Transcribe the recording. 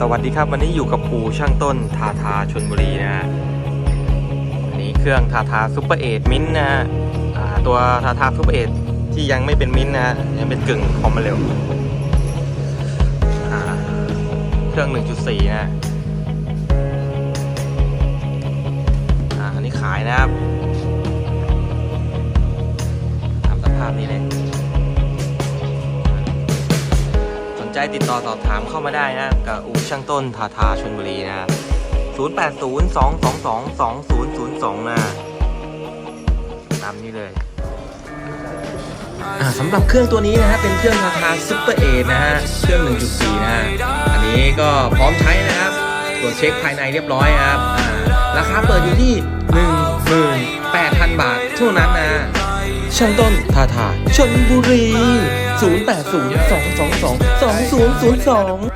สวัสดีครับวันนี้อยู่กับปูช่างต้นทาทาชนบุรีนะฮะอันนี้เครื่องทาทาซุปเปอร์เอทมิ้นนะฮะตัวทาทาซุปเปอร์เอทที่ยังไม่เป็นมิ้นนะฮะยังเป็นกึ่งคอมมาเร็วเครื่อง 1.4 นะฮะอันนี้ขายนะครับตามสภาพนี้เลย ใจติดต่อสอบถามเข้ามาได้นะกับอูช่างต้นทาทาชนบุรีนะ 0802222002 นะตามนี้เลยอ่าสำหรับเครื่องตัวนี้นะฮะเป็นเครื่องทาทาซุปเปอร์เอนะฮะเครื่อง 1.4 นะฮะอันนี้ก็พร้อมใช้นะครับตรวจเช็คภายในเรียบร้อยครับอ่าราคาเปิดอยู่ที่ 18,000 บาทเท่านั้นนะ ช่างต้นทาทาชนบุรี 0802222002